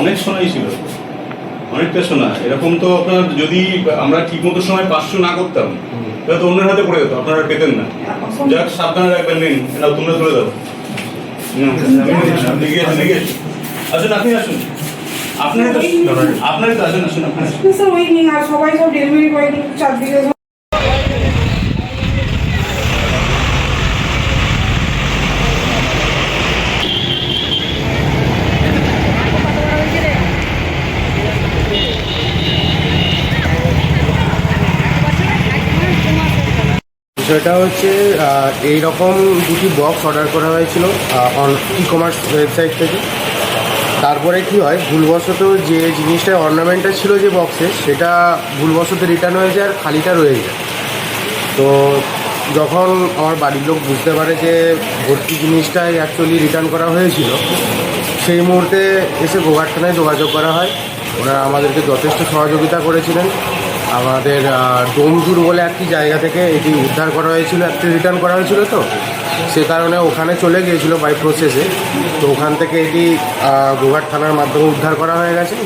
অনেক সোনাই ছিল। অনেকটা সোনা এরকম তো আপনার যদি আমরা ঠিক মতো সময় পাঁচশো না করতাম তাহলে তো অন্যের হাতে পড়ে যেত আপনারা পেতেন না। যাক সাবধানে রাখবেন নিন। নাও তোমরা তুলে দাও। আসুন। আপনি আসুন আপনারই তো আসুন আসুন আপনি আসুন। স্যার ওই নিয়ে আর সবাই সব ডেলিভারি বয় চারদিকে বিষয়টা হচ্ছে এই রকম দুটি বক্স অর্ডার করা হয়েছিল অন ই কমার্স ওয়েবসাইট থেকে। তারপরে কি হয়, ভুলবশত যে জিনিসটা অর্নামেন্টটা ছিল যে বক্সে সেটা ভুলবশত রিটার্ন হয়ে যায় আর খালিটা রয়ে যায়। তো যখন আমার বাড়ির লোক বুঝতে পারে যে ভর্তি জিনিসটাই অ্যাকচুয়ালি রিটার্ন করা হয়েছিল, সেই মুহূর্তে এসে গোঘাট থানায় যোগাযোগ করা হয়। ওনারা আমাদেরকে যথেষ্ট সহযোগিতা করেছিলেন। আমাদের ডোমঝুর বলে একটি জায়গা থেকে এটি উদ্ধার করা হয়েছিল, একটি রিটার্ন করা হয়েছিল তো? সে কারণে ওখানে চলে গিয়েছিল বাই প্রসেসে তো ওখান থেকে এটি গোঘাট থানার মাধ্যমে উদ্ধার করা হয়ে গেছে।